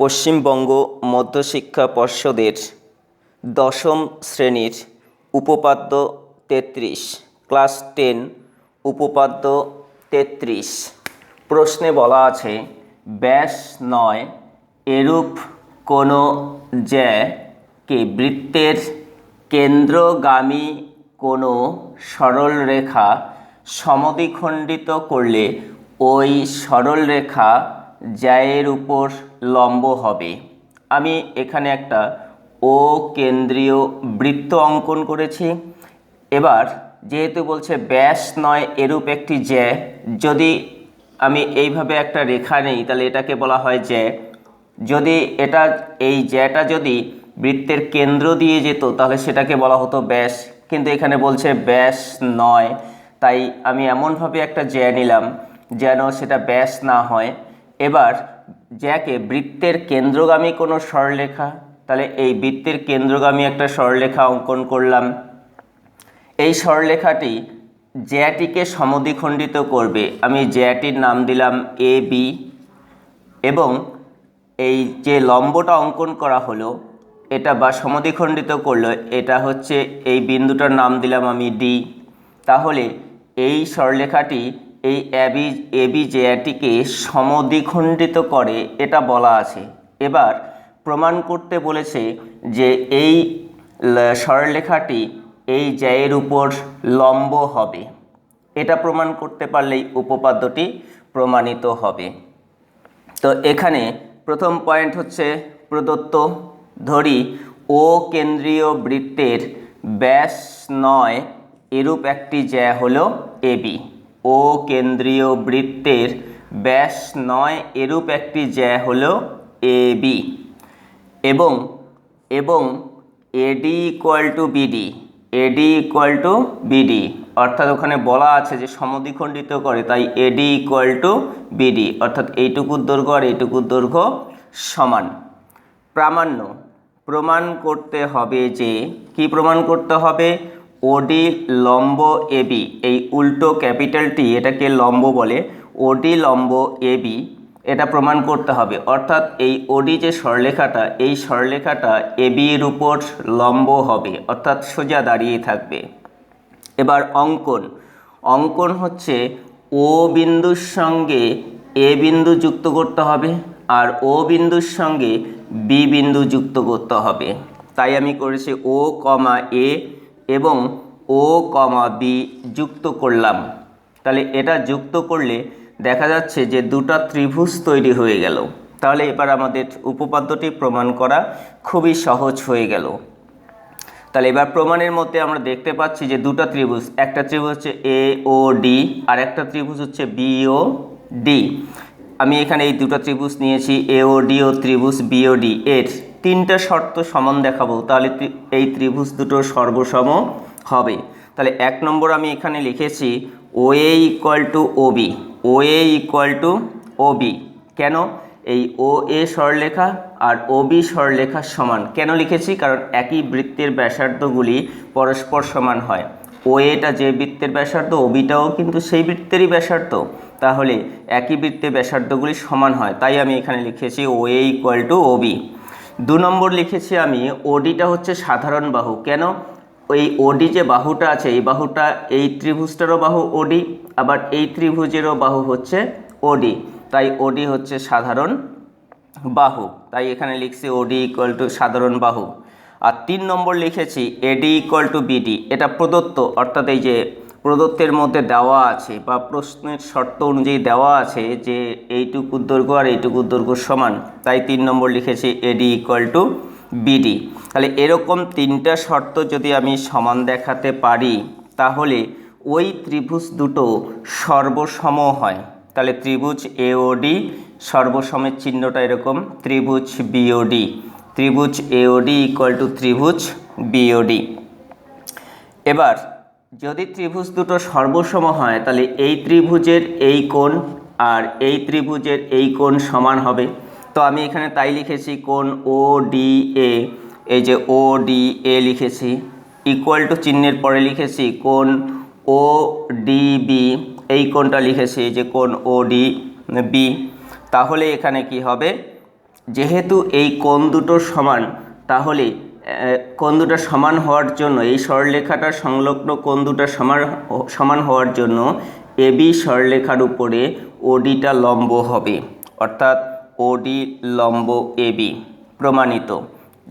পশ্চিমবঙ্গ মধ্যশিক্ষা পর্ষদের দশম শ্রেণির উপপাদ্য তেত্রিশ, ক্লাস টেন, উপপাদ্য তেত্রিশ। প্রশ্নে বলা আছে, ব্যাস নয়, এরূপ কোনো জ্যাকে বৃত্তের কেন্দ্রগামী কোনো সরলরেখা সমদ্বিখণ্ডিত করলে ওই সরলরেখা জ্যায়ের উপর লম্ব হবে। আমি এখানে একটা ও কেন্দ্রীয় বৃত্ত অঙ্কন করেছি। এবার যেহেতু বলছে ব্যাস নয়, এরূপ একটি জ্যা, যদি আমি এইভাবে একটা রেখা নেই, তাহলে এটাকে বলা হয় জ্যা। যদি এটা, এই জ্যাটা যদি বৃত্তের কেন্দ্র দিয়ে যেত, তাহলে সেটাকে বলা হতো ব্যাস। কিন্তু এখানে বলছে ব্যাস নয়, তাই আমি এমনভাবে একটা জ্যা নিলাম, যেন সেটা ব্যাস না হয়। এবার জ্যাকে বৃত্তের কেন্দ্রগামী কোনো সরলরেখা তাহলে এই বৃত্তের কেন্দ্রগামী একটা সরলরেখা অঙ্কন করলাম। এই সরলরেখাটি জ্যাটিকে সমদ্বিখণ্ডিত করবে। আমি জ্যাটির নাম দিলাম এ বি এবং এই যে লম্বটা অঙ্কন করা হলো, এটা বা সমদ্বিখণ্ডিত করল, এটা হচ্ছে এই বিন্দুটার নাম দিলাম আমি ডি। তাহলে এই সরলরেখাটি এই অ্যাবি এবি জ্যাটিকে সমদ্বিখণ্ডিত করে, এটা বলা আছে। এবার প্রমাণ করতে বলেছে যে এই সরলরেখাটি এই জ্যায়ের উপর লম্ব হবে। এটা প্রমাণ করতে পারলেই উপপাদ্যটি প্রমাণিত হবে। তো এখানে প্রথম পয়েন্ট হচ্ছে প্রদত্ত। ধরি, ও কেন্দ্রীয় বৃত্তের ব্যাস নয়, এরূপ একটি জ্যা হলো এবি ও কেন্দ্রীয় বৃত্তের ব্যাস নয় এরূপ একটি জ্যা হল এ বি এবং এবং AD equal to BD AD equal to BD অর্থাৎ ওখানে বলা আছে যে সমদ্বিখণ্ডিত করে, তাই এডি ইকুয়াল টু বিডি অর্থাৎ এইটুকুর দৈর্ঘ্য আর এইটুকুর দৈর্ঘ্য সমান। প্রামাণ্য, প্রমাণ করতে হবে যে, কি প্রমাণ করতে হবে? ওডি লম্ব এবি, এই উল্টো ক্যাপিটালটি এটাকে লম্ব বলে, ওডি লম্ব এবি, এটা প্রমাণ করতে হবে। অর্থাৎ এই ওডি যে সরলেখাটা এই সরলেখাটা এবি এর উপর লম্ব হবে, অর্থাৎ সোজা দাঁড়িয়ে থাকবে। এবার অঙ্কন। অঙ্কন হচ্ছে ও বিন্দুর সঙ্গে এ বিন্দু যুক্ত করতে হবে, আর ও বিন্দুর সঙ্গে বি বিন্দু যুক্ত করতে হবে। তাই আমি করেছি ও কমা এ এবং ও কমা বি যুক্ত করলাম। তাহলে এটা যুক্ত করলে দেখা যাচ্ছে যে দুটো ত্রিভুজ তৈরি হয়ে গেল। তাহলে এবার আমাদের উপপাদ্যটি প্রমাণ করা খুবই সহজ হয়ে গেল। তাহলে এবার প্রমাণের মধ্যে আমরা দেখতে পাচ্ছি যে দুটো ত্রিভুজ, একটা ত্রিভুজ হচ্ছে এ, ও, ডি, আর একটা ত্রিভুজ হচ্ছে বি, ও, ডি। আমি এখানে এই দুটো ত্রিভুজ নিয়েছি, এ, ও, ডি ও ত্রিভুজ, বি, ও, ডি এর। তিনটা শর্ত সমান দেখাবো, তাহলে এই ত্রিভুজ দুটো সর্বসম হবে। তাহলে এক নম্বর আমি এখানে লিখেছি O A equal to O B O A equal to O B কেন? এই ও এ সরলেখা আর ও বি সরলেখার সমান। কেন লিখেছি? কারণ একই বৃত্তের ব্যাসার্ধগুলি পরস্পর সমান হয়। ও এটা যে বৃত্তের ব্যাসার্ধ ও বিটাও কিন্তু সেই বৃত্তেরই ব্যাসার্ধ। তাহলে একই বৃত্তের ব্যাসার্ধগুলি সমান হয়। তাই আমি এখানে লিখেছি O A equal to O B দু নম্বর লিখেছি আমি ওডিটা হচ্ছে সাধারণ বাহু। কেন? ওই ওডি যে বাহুটা আছে, এই বাহুটা এই ত্রিভুজটারও বাহু ওডি আবার এই ত্রিভুজেরও বাহু হচ্ছে ওডি তাই ওডি হচ্ছে সাধারণ বাহু। তাই এখানে লিখছি ওডি ইকুয়াল টু সাধারণ বাহু। আর তিন নম্বর লিখেছি এডি ইকুয়াল টু বিডি এটা প্রদত্ত, অর্থাৎ এই যে প্রদত্তের মধ্যে দেওয়া আছে বা প্রশ্নের শর্ত অনুযায়ী দেওয়া আছে যে এইটুকু দৈর্ঘ্য আর এইটুকু দৈর্ঘ্য সমান, তাই তিন নম্বর লিখেছি এডি ইকুয়াল টু বিডি তাহলে এরকম তিনটা শর্ত যদি আমি সমান দেখাতে পারি, তাহলে ওই ত্রিভুজ দুটো সর্বসম হয়। তাহলে ত্রিভুজ এওডি সর্বসমের চিহ্নটা এরকম, ত্রিভুজ বিওডি ত্রিভুজ এওডি ইকুয়াল টু ত্রিভুজ বিওডি এবার যদি ত্রিভুজ দুটো সর্বসম হয়, তাহলে এই ত্রিভুজের এই কোণ আর এই ত্রিভুজের এই কোণ সমান হবে। তো আমি এখানে তাই লিখেছি, কোণ ও ডি এ এই যে ও ডি এ লিখেছি ইকুয়াল টু চিহ্নের পরে লিখেছি, কোণ ও ডি বি এই কোণটা লিখেছি যে কোণ ও ডি বি তাহলে এখানে কি হবে? যেহেতু এই কোণ দুটো সমান, তাহলে কোণ দুটো সমান হওয়ার জন্য, এই সরলরেখাটার সংলগ্ন কোণ দুটো সমান সমান হওয়ার জন্য এবি সরলরেখার উপরে ওডিটা লম্ব হবে, অর্থাৎ ওডি লম্ব এবি প্রমাণিত।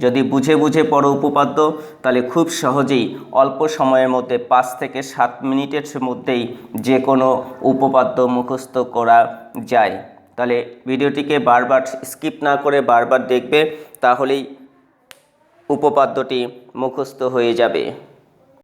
যদি বুঝে বুঝে পড়ো উপপাদ্য, তাহলে খুব সহজেই অল্প সময়ের মধ্যে পাঁচ থেকে সাত মিনিটের মধ্যেই যে কোনো উপপাদ্য মুখস্থ করা যায়। তাহলে ভিডিওটিকে বারবার স্কিপ না করে বারবার দেখবে, তাহলেই উপপাদ্যটি মুখস্থ হয়ে যাবে।